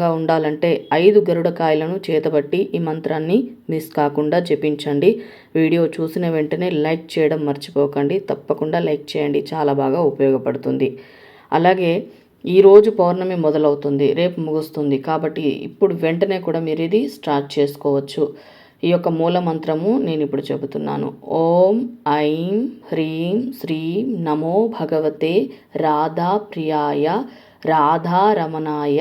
ఆరోగ్యంగా ఉండాలంటే ఐదు గరుడకాయలను చేతబట్టి ఈ మంత్రాన్ని మిస్ కాకుండా జపించండి. వీడియో చూసిన వెంటనే లైక్ చేయడం మర్చిపోకండి. తప్పకుండా లైక్ చేయండి. చాలా బాగా ఉపయోగపడుతుంది. అలాగే ఈరోజు పౌర్ణమి మొదలవుతుంది. రేపు ముగుస్తుంది. కాబట్టి ఇప్పుడు వెంటనే కూడా మీరు ఇది స్టార్ట్ చేసుకోవచ్చు. ఈ యొక్క మూల మంత్రము నేను ఇప్పుడు చెబుతున్నాను. ఓం ఐం హ్రీం శ్రీం నమో భగవతే రాధా ప్రియాయ రాధారమణాయ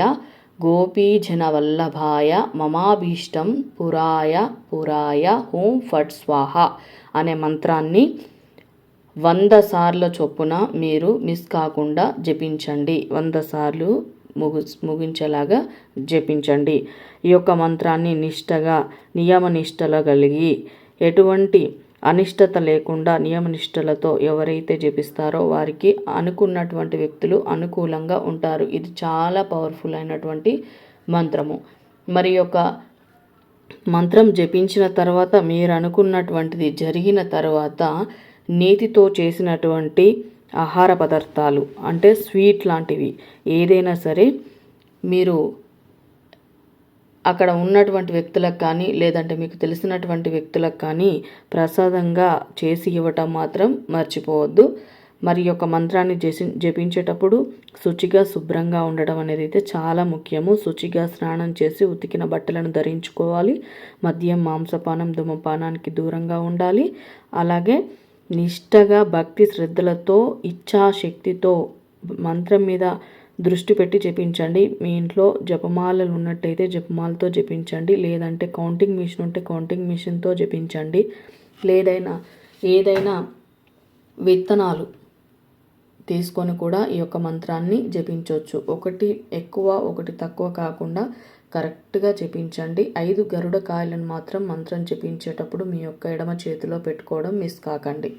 గోపీజనవల్లభాయ మమాభీష్టం పురాయ పురాయ ఓం ఫట్ స్వాహ అనే మంత్రాన్ని వంద సార్ల చొప్పున మీరు మిస్ కాకుండా జపించండి. వంద సార్లు ముగు ముగించేలాగా జపించండి. ఈ యొక్క మంత్రాన్ని నిష్టగా నియమనిష్టల కలిగి ఎటువంటి అనిష్టత లేకుండా నియమనిష్టలతో ఎవరైతే జపిస్తారో వారికి అనుకున్నటువంటి వ్యక్తులు అనుకూలంగా ఉంటారు. ఇది చాలా పవర్ఫుల్ అయినటువంటి మంత్రము. మరి యొక్క మంత్రం జపించిన తర్వాత మీరు అనుకున్నటువంటిది జరిగిన తర్వాత నేతితో చేసినటువంటి ఆహార పదార్థాలు అంటే స్వీట్ లాంటివి ఏదైనా సరే మీరు అక్కడ ఉన్నటువంటి వ్యక్తులకు కానీ లేదంటే మీకు తెలిసినటువంటి వ్యక్తులకు కానీ ప్రసాదంగా చేసి ఇవ్వటం మాత్రం మర్చిపోవద్దు. మరి యొక్క మంత్రాన్ని జసి జపించేటప్పుడు శుచిగా శుభ్రంగా ఉండడం అనేది అయితే చాలా ముఖ్యము. శుచిగా స్నానం చేసి ఉతికిన బట్టలను ధరించుకోవాలి. మద్యం మాంసపానం ధూమపానానికి దూరంగా ఉండాలి. అలాగే నిష్టగా భక్తి శ్రద్ధలతో ఇచ్ఛాశక్తితో మంత్రం మీద దృష్టి పెట్టి జపించండి. మీ ఇంట్లో జపమాలలు ఉన్నట్టయితే జపమాలతో జపించండి. లేదంటే కౌంటింగ్ మిషన్ ఉంటే కౌంటింగ్ మిషన్తో జపించండి. లేదైనా ఏదైనా విత్తనాలు తీసుకొని కూడా ఈ యొక్క మంత్రాన్ని జపించవచ్చు. ఒకటి ఎక్కువ ఒకటి తక్కువ కాకుండా కరెక్ట్గా జపించండి. ఐదు గరుడ కాయలను మాత్రం మంత్రం జపించేటప్పుడు మీ యొక్క ఎడమ చేతిలో పెట్టుకోవడం మిస్ కాకండి.